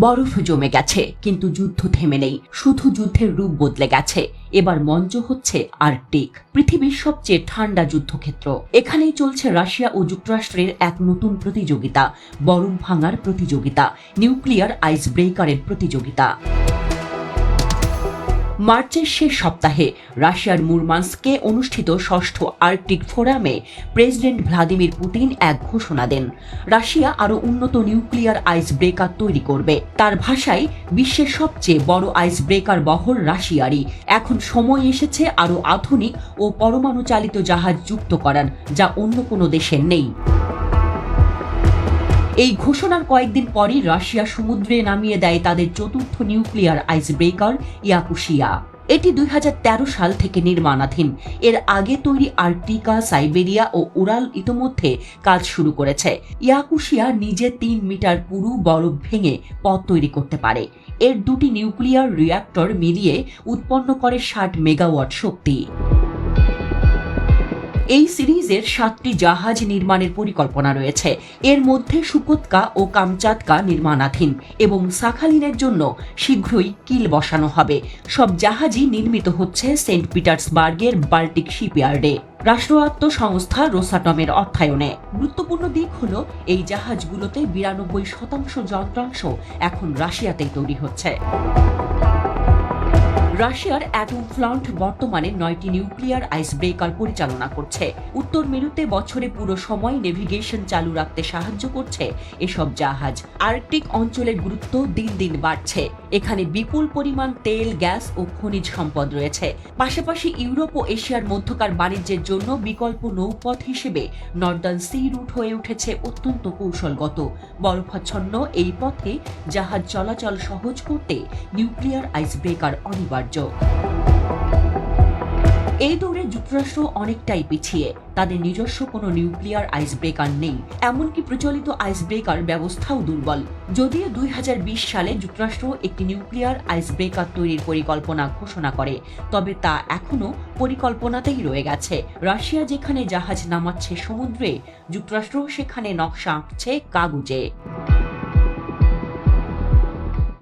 বরফ জমে গেছে, কিন্তু যুদ্ধ থেমে নেই। শুধু যুদ্ধের রূপ বদলে গেছে। এবার মঞ্চ হচ্ছে আর্কটিক, পৃথিবীর সবচেয়ে ঠান্ডা যুদ্ধক্ষেত্র। এখানেই চলছে রাশিয়া ও যুক্তরাষ্ট্রের এক নতুন প্রতিযোগিতা, বরফ ভাঙার প্রতিযোগিতা, নিউক্লিয়ার আইস ব্রেকারের প্রতিযোগিতা। মার্চের শেষ সপ্তাহে রাশিয়ার মুরমান্সকে অনুষ্ঠিত ষষ্ঠ আর্কটিক ফোরামে প্রেসিডেন্ট ভ্লাদিমির পুতিন এক ঘোষণা দেন। রাশিয়া আরও উন্নত নিউক্লিয়ার আইস ব্রেকার তৈরি করবে। তার ভাষায়, বিশ্বের সবচেয়ে বড় আইস ব্রেকার বহর রাশিয়ারই। এখন সময় এসেছে আরও আধুনিক ও পরমাণু চালিত জাহাজ যুক্ত করার, যা অন্য কোনো দেশের নেই। এই ঘোষণার কয়েকদিন পরই রাশিয়া সমুদ্রে নামিয়ে দেয় তাদের চতুর্থ নিউক্লিয়ার আইস ব্রেকার ইয়াকুশিয়া। এটি দুই হাজার তেরো সাল থেকে নির্মাণাধীন। এর আগে তৈরি আর্কটিকা, সাইবেরিয়া ও উরাল ইতোমধ্যে কাজ শুরু করেছে। ইয়াকুশিয়া নিজে তিন মিটার পুরু বরফ ভেঙে পথ তৈরি করতে পারে। এর দুটি নিউক্লিয়ার রিয়্যাক্টর মিলিয়ে উৎপন্ন করে ষাট মেগাওয়াট শক্তি। এই সিরিজের সাতটি জাহাজ নির্মাণের পরিকল্পনা রয়েছে। এর মধ্যে সুকোৎকা ও কামচাতকা নির্মাণাধীন এবং সাখালিনের জন্য শীঘ্রই কিল বসানো হবে। সব জাহাজই নির্মিত হচ্ছে সেন্ট পিটার্সবার্গের বাল্টিক শিপইয়ার্ডে। রাষ্ট্রায়ত্ত সংস্থা রোসাটমের অর্থায়নে। গুরুত্বপূর্ণ দিক হল, এই জাহাজগুলোতে বিরানব্বই শতাংশ যন্ত্রাংশ এখন রাশিয়াতেই তৈরি হচ্ছে। রাশিয়ার অ্যাটম প্লান্ট বর্তমানে নয়টি নিউক্লিয়ার আইস ব্রেকার পরিচালনা করছে। উত্তর মেরুতে বছরে পুরো সময় নেভিগেশন চালু রাখতে সাহায্য করছে এসব জাহাজ। আর্কটিক অঞ্চলের গুরুত্ব দিন দিন বাড়ছে। এখানে বিপুল পরিমাণ তেল, গ্যাস ও খনিজ সম্পদ রয়েছে। পাশাপাশি ইউরোপ ও এশিয়ার মধ্যকার বাণিজ্যের জন্য বিকল্প নৌপথ হিসেবে নর্দার্ন সি রুট হয়ে উঠেছে অত্যন্ত কৌশলগত। বরফাচ্ছন্ন এই পথে জাহাজ চলাচল সহজ করতে নিউক্লিয়ার আইস ব্রেকার অনিবার্য। এই দৌড়ে যুক্তরাষ্ট্র অনেকটাই পিছিয়ে। তাদের নিজস্ব কোনো নিউক্লিয়ার আইস ব্রেকার নেই। এমনকি প্রচলিত আইস ব্রেকার ব্যবস্থাও দুর্বল। যদিও দুই হাজার বিশ সালে যুক্তরাষ্ট্র একটি নিউক্লিয়ার আইস ব্রেকার তৈরির পরিকল্পনা ঘোষণা করে, তবে তা এখনও পরিকল্পনাতেই রয়ে গেছে। রাশিয়া যেখানে জাহাজ নামাচ্ছে সমুদ্রে যুক্তরাষ্ট্র সেখানে নকশা আঁকছে কাগুজে।